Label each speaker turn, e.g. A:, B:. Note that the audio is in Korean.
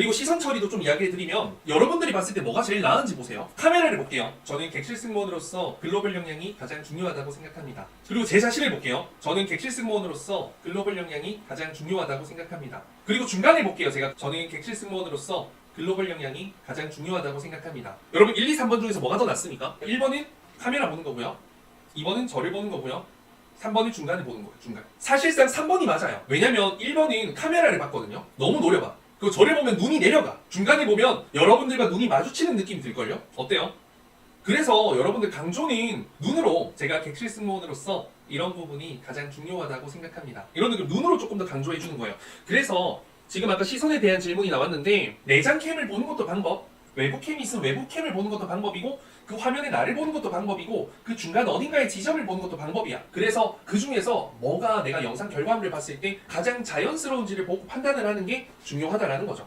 A: 그리고 시선 처리도 좀 이야기해드리면 여러분들이 봤을 때 뭐가 제일 나은지 보세요. 카메라를 볼게요. 저는 객실 승무원으로서 글로벌 역량이 가장 중요하다고 생각합니다. 그리고 제 자신을 볼게요. 저는 객실 승무원으로서 글로벌 역량이 가장 중요하다고 생각합니다. 그리고 중간에 볼게요. 제가 저는 객실 승무원으로서 글로벌 역량이 가장 중요하다고 생각합니다. 여러분 1, 2, 3번 중에서 뭐가 더 낫습니까? 1번은 카메라 보는 거고요. 2번은 저를 보는 거고요. 3번은 중간에 보는 거예요, 중간. 사실상 3번이 맞아요. 왜냐면 1번은 카메라를 봤거든요. 너무 노려봐. 그리고 저를 보면 눈이 내려가. 중간에 보면 여러분들과 눈이 마주치는 느낌이 들걸요? 어때요? 그래서 여러분들 강조는 눈으로 제가 객실 승무원으로서 이런 부분이 가장 중요하다고 생각합니다. 이런 느낌 눈으로 조금 더 강조해 주는 거예요. 그래서 지금 아까 시선에 대한 질문이 나왔는데 내장 캠을 보는 것도 방법, 외부 캠이 있으면 외부 캠을 보는 것도 방법이고 그 화면에 나를 보는 것도 방법이고 그 중간 어딘가의 지점을 보는 것도 방법이야. 그래서 그 중에서 뭐가 내가 영상 결과물을 봤을 때 가장 자연스러운지를 보고 판단을 하는 게 중요하다라는 거죠.